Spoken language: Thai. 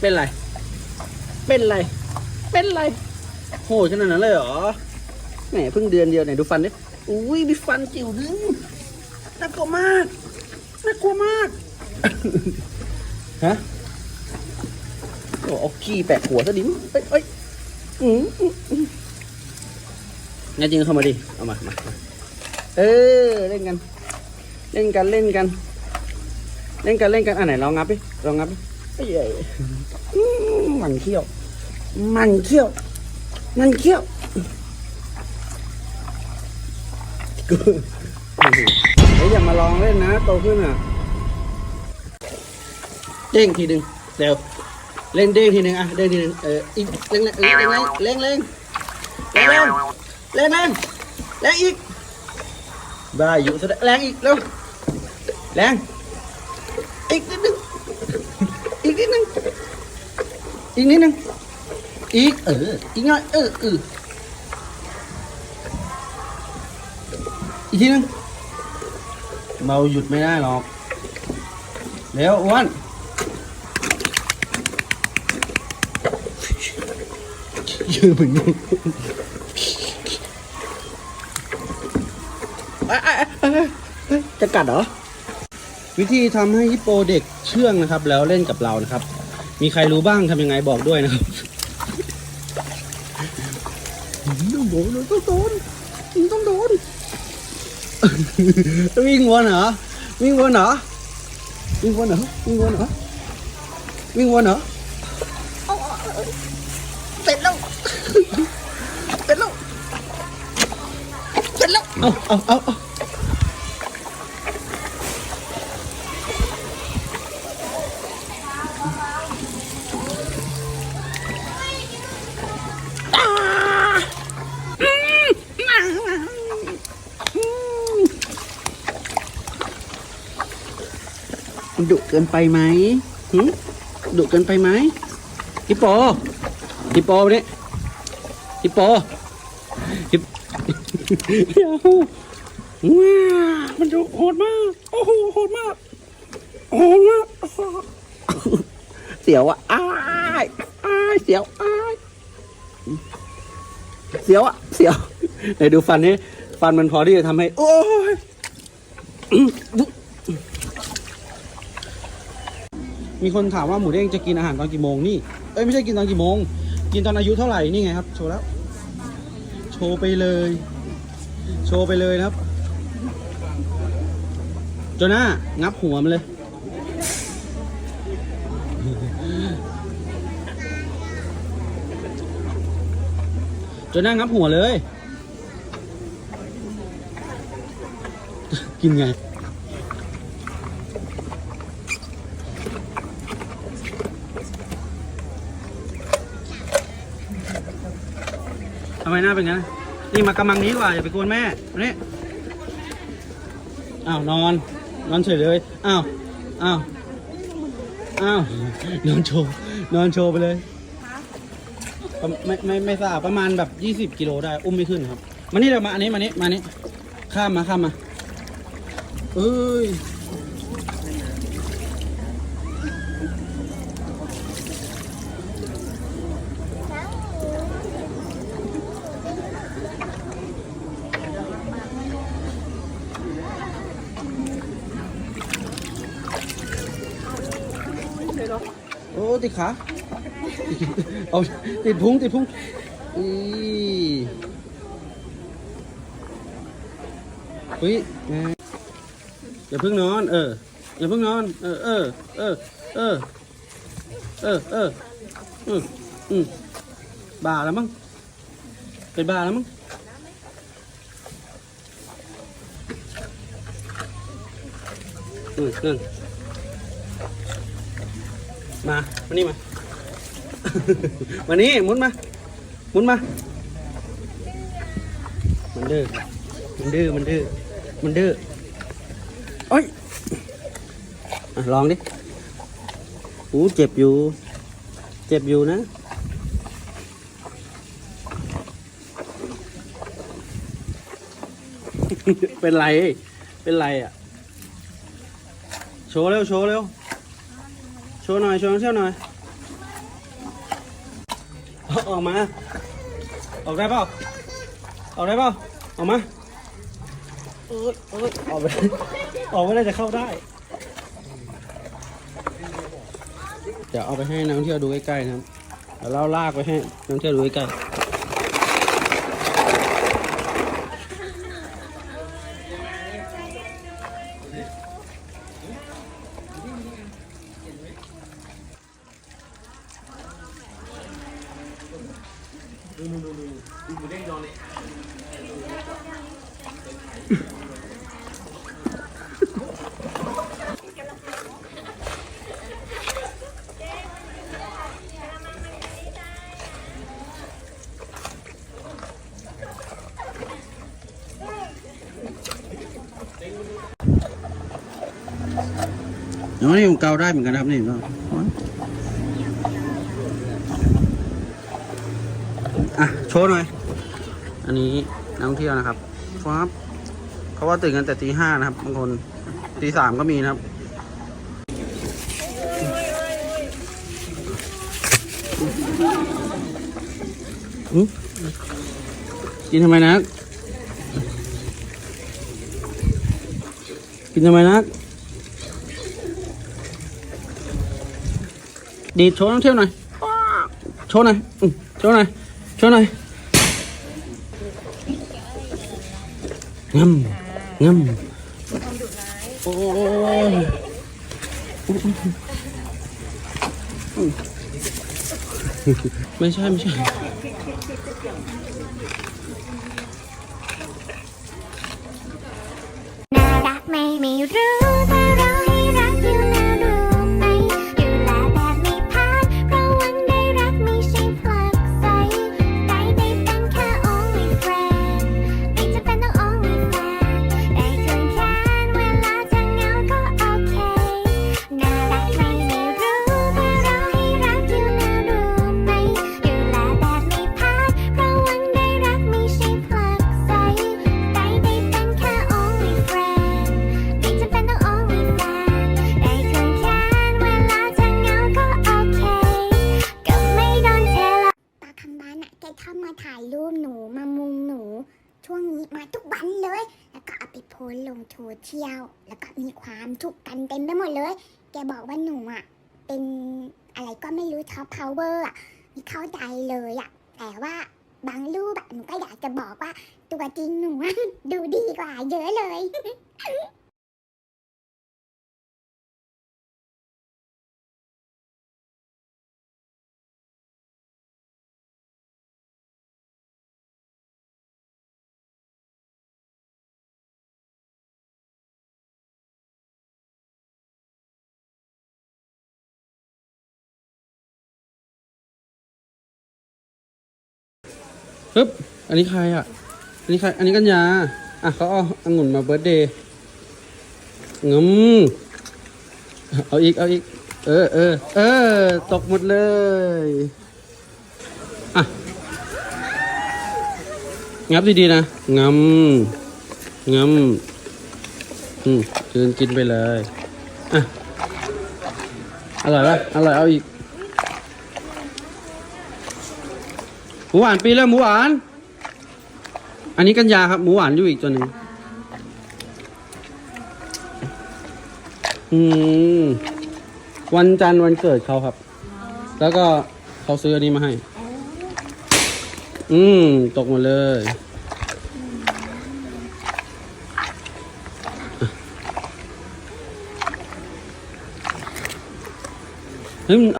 เป็นไร เป็นไร เป็นไร โหดขนาดนั้นเลยเหรอ แหมเพิ่งเดือนเดียวไหนดูฟันดิ อุ้ยมีฟันจิ๋วนึงน่ากลัวมาก น่ากลัวมาก ฮะโอ้เอาขี้แปะหัวซะดิเอ้ยเอ้ยอืมงั้นจริงเข้ามาดิ เอามามา เออ เล่นกัน เล่นกัน เล่นกัน เล่นกันเล่นกันอันไหนลองงับดิลองงับดิเอ้ยเอ้ยอืมมันเขี้ยว มันเขี้ยว มันเขี้ยวกูเฮ้ยอย่ามาลองเล่นนะโตขึ้นอะเด้งทีหนึ่งเร็วเล่นเด้งทีหนึ่งอะเด้งทีหนึ่งเอออีกเล่งเล่งเล่งเล่งเล่งเล่งเล่งเล่งเล่งเล่งเล่งอีกบ้าอยู่ซะแล้วแรงอีกเร็วแรง อีกนิดนึง อีกนิดนึง อีกนิดนึง อีกเออ อีกหน่อยเออเอออีกทีนึงเมาหยุดไม่ได้หรอกเร็วอ้วนยืนเหมือนงูเอ้ยเอ้ยเอ้ยเอ้ยจะกัดเหรอ วิธีทำให้ฮิปโปเด็กเชื่องนะครับ แล้วเล่นกับเรานะครับ มีใครรู้บ้างทำยังไงบอกด้วยนะครับต้องโดนต้องโดนต้องโดนวิ่งวนเหรอวิ่งวนเหรอวิ่งวนเหรอวิ่งวนเหรอวิ่งวนเหรอเอาเอาเอาเสร็จแล้วเสร็จแล้วเสร็จแล้วเอาเอาเอา เอาดุเกินไปไหมหึดุเกินไปไหมฮิปโปฮิปโปเนี่ยฮิปโปฮิปเดี๋ยวว้ามันดุโหดมาก โอ้โหโหดมากโหดมากเสียวอะอ้ายอ้ายเสียวอ้ายเสียวอะเสียวไหนดูฟันนี่ฟันมันพอที่จะทำให้ โอ้ย มีคนถามว่าหมูเด้งจะกินอาหารตอนกี่โมงนี่ เอ้ยไม่ใช่กินตอนกี่โมง กินตอนอายุเท่าไหร่นี่ไงครับ โชว์แล้ว โชว์ไปเลย โชว์ไปเลยครับ โจน่างับหัวมันเลย โจน่างับหัวเลย กินไง ไมหน้าเป็นงั้นนี่มากำมังนี้ดีกว่าอย่าไปกวนแม่มานี่อ้าวนอน นอนเฉยเลยอ้าวอ้าวอ้าวนอนโชว์นอนโชว์ไปเลยประไม่ไม่ไม่ทราบประมาณแบบยี่สิบกิโลได้ อุ้มไม่ขึ้นครับ มานี่เดี๋ยวมาอันนี้มานี่มานี่ข้ามมาข้ามมาเอ้ย ติดขา เอาติดพุงติดพุงอีอุ้ยอย่าเพิ่งนอน เออ อย่าเพิ่งนอน เออ เออ เออ เออ เออ เออ อืมอืมบ้าแล้วมั้ง เป็นบ้าแล้วมั้งอืมนั่น มามานี่มา มานี่หมุนมาหมุนมา มันดื้อมันดื้อมันดื้อมันดื้อโอ้ยอลองดิอู้เจ็บอยู่ เจ็บอยู่นะเป็นไร เป็นไรอะ โชว์เร็ว โชว์เร็ว โชว์หน่อยโชว์น้องเที่ยวหน่อยเอาออกมา ออกได้เปล่าออกได้เปล่าออกมาเอ้ยเอ้ยออกไปออกไม่ได้จะเข้าได้ เดี๋ยวเอาไปให้นักท่องเที่ยวดูใกล้ๆนะครับเดี๋ยวเราลากไปให้นักท่องเที่ยวดูใกล้ๆ น้องนี่ผมเกาได้เหมือนกันนะครับนี่น้อง อะ โชว์หน่อย อันนี้นักท่องเที่ยวนะครับฟ้าบเขาว่าตื่นกันแต่ตีห้านะครับบางคนตีสามก็มีนะครับกินทำไมนักกินทำไมนักดีโชว์นักเที่ยวหน่อย โชว์หน่อยโชว์หน่อย ชว์หน่อยงำงำโอ้ยไม่ใช่ ไม่ใช่ น่ารักไมไม่รู้ายรูปหนูมามุงหนู ช่วงนี้มาทุกวันเลย แล้วก็เอาไปโพสลงโซเชียลแล้วก็มีความทุกข์กันเต็มไปหมดเลย แกบอกว่าหนูอะเป็นอะไรก็ไม่รู้ท็อปพาวเวอร์อะไม่เข้าใจเลยอะแต่ว่าบางรูปอะหนูก็อยากจะบอกว่าตัวจริงหนูดูดีกว่าเยอะเลย ปึ๊บ อันนี้ใครอะ อันนี้ใคร อันนี้กัญญา อะเขาเอาองุ่นมาเบิร์ดเดย์งมเอาอีก เอาอีก เออเออเออ ตกหมดเลย อะ งับดีๆนะ งำ งำ อืมเดินกินไปเลย อะ อร่อยปะอร่อยเอาอีก หมูหวานปีแล้วหมูหวาน อันนี้กัญญาครับ หมูหวานอยู่อีกตัวหนึ่งอืมวันจันทร์วันเกิดเขาครับ แล้วก็เขาซื้ออันนี้มาให้ อืม ตกหมดเลยเฮ้ยมัน